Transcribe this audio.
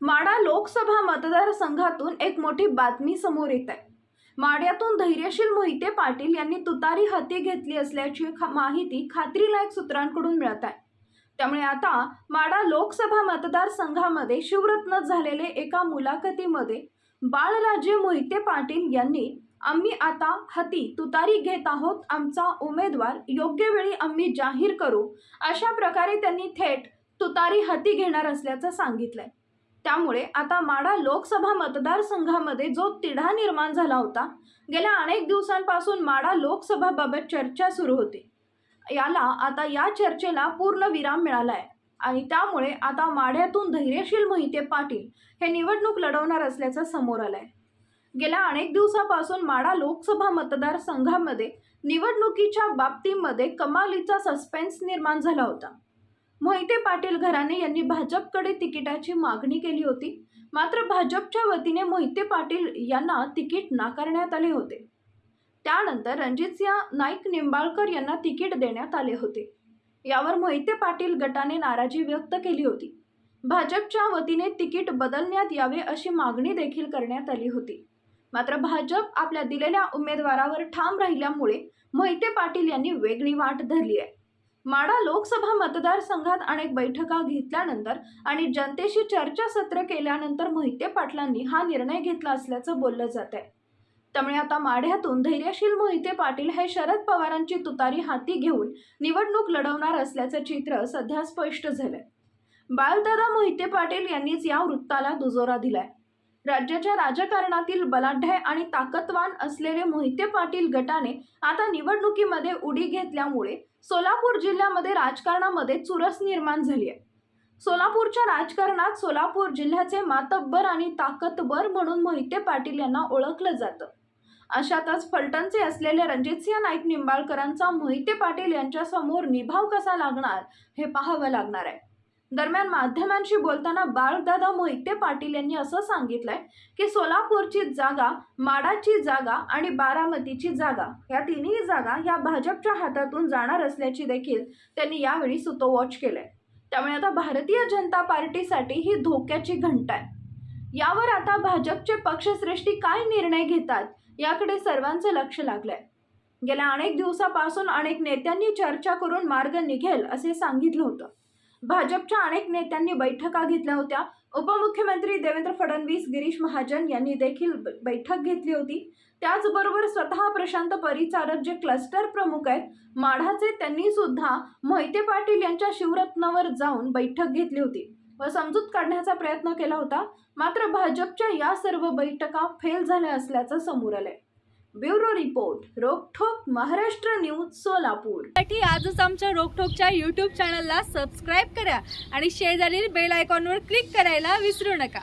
माडा लोकसभा मतदारसंघातून एक मोठी बातमी समोर येत आहे. माड्यातून धैर्यशील मोहिते पाटील यांनी तुतारी हाती घेतली असल्याची खा माहिती खात्रीलायक सूत्रांकडून मिळत आहे. त्यामुळे आता माडा लोकसभा मतदारसंघामध्ये शिवरत्न झालेले एका मुलाखतीमध्ये बाळराजे मोहिते पाटील यांनी आम्ही आता हाती तुतारी घेत आहोत आमचा उमेदवार योग्य वेळी आम्ही जाहीर करू अशा प्रकारे त्यांनी थेट तुतारी हाती घेणार असल्याचं सांगितलंय. त्यामुळे आता माडा लोकसभा मतदारसंघामध्ये जो तिढा निर्माण झाला होता गेल्या अनेक दिवसांपासून माडा लोकसभाबाबत चर्चा सुरू होती. याला आता या चर्चेला पूर्ण विराम मिळाला आहे आणि त्यामुळे आता माढ्यातून धैर्यशील मोहिते पाटील हे निवडणूक लढवणार असल्याचं समोर आलं आहे गेल्या अनेक दिवसापासून माडा लोकसभा मतदारसंघामध्ये निवडणुकीच्या बाबतीमध्ये कमालीचा सस्पेन्स निर्माण झाला होता. मोहिते पाटील घराणे यांनी भाजपकडे तिकिटाची मागणी केली होती. मात्र भाजपच्या वतीने मोहिते पाटील यांना तिकीट नाकारण्यात आले होते. त्यानंतर रणजितसिंह नाईक निंबाळकर यांना तिकीट देण्यात आले होते. यावर मोहिते पाटील गटाने नाराजी व्यक्त केली होती. भाजपच्या वतीने तिकीट बदलण्यात यावे अशी मागणी देखील करण्यात आली होती. मात्र भाजप आपल्या दिलेल्या उमेदवारावर ठाम राहिल्यामुळे मोहिते पाटील यांनी वेगळी वाट धरली आहे. माडा लोकसभा मतदारसंघात अनेक बैठका घेतल्यानंतर आणि जनतेशी चर्चासत्र केल्यानंतर मोहिते पाटलांनी हा निर्णय घेतला असल्याचं बोललं जात आहे त्यामुळे आता माढ्यातून धैर्यशील मोहिते पाटील हे शरद पवारांची तुतारी हाती घेऊन निवडणूक लढवणार असल्याचं चित्र सध्या स्पष्ट झालंय. बाळदादा मोहिते पाटील यांनीच या वृत्ताला दुजोरा दिलाय. राज्याच्या राजकारणातील बलाढ्य आणि ताकदवान असलेले मोहिते पाटील गटाने आता निवडणुकीमध्ये उडी घेतल्यामुळे सोलापूर जिल्ह्यामध्ये राजकारणामध्ये चुरस निर्माण झाली आहे. सोलापूरच्या राजकारणात सोलापूर जिल्ह्याचे मातब्बर आणि ताकदबर म्हणून मोहिते पाटील यांना ओळखलं जातं. अशातच फलटणचे असलेले रणजितसिंह नाईक निंबाळकरांचा मोहिते पाटील यांच्यासमोर निभाव कसा लागणार हे पाहावं लागणार आहे. दरम्यान माध्यमांशी बोलताना बाळदादा मोहिते पाटील यांनी असं सांगितलंय की सोलापूरची जागा माडाची जागा आणि बारामतीची जागा या तिन्ही जागा या भाजपच्या हातातून जाणार असल्याची देखील त्यांनी यावेळी सुतोवॉच केलंय. त्यामुळे आता भारतीय जनता पार्टीसाठी ही धोक्याची घंटा आहे. यावर आता भाजपचे पक्षश्रेष्ठी काय निर्णय घेतात याकडे सर्वांचं लक्ष लागलंय. गेल्या अनेक दिवसापासून अनेक नेत्यांनी चर्चा करून मार्ग निघेल असे सांगितलं होतं. भाजपच्या अनेक नेत्यांनी बैठका घेतल्या होत्या. उपमुख्यमंत्री देवेंद्र फडणवीस गिरीश महाजन यांनी देखील ब- बैठक घेतली होती. त्याचबरोबर स्वतः प्रशांत परिचारक जे क्लस्टर प्रमुख आहेत माढाचे त्यांनी सुद्धा मोहिते पाटील यांच्या शिवरत्नावर जाऊन बैठक घेतली होती व समजूत काढण्याचा प्रयत्न केला होता. मात्र भाजपच्या या सर्व बैठका फेल झाल्या असल्याचं समोर आलंय. Bureau report Rokthok Maharashtra news Solapur. साठी आजच आमच्या रोकठोकच्या यूट्यूब चॅनलला सबस्क्राईब करा आणि शेजारील बेल आयकॉनवर क्लिक करायला विसरू नका.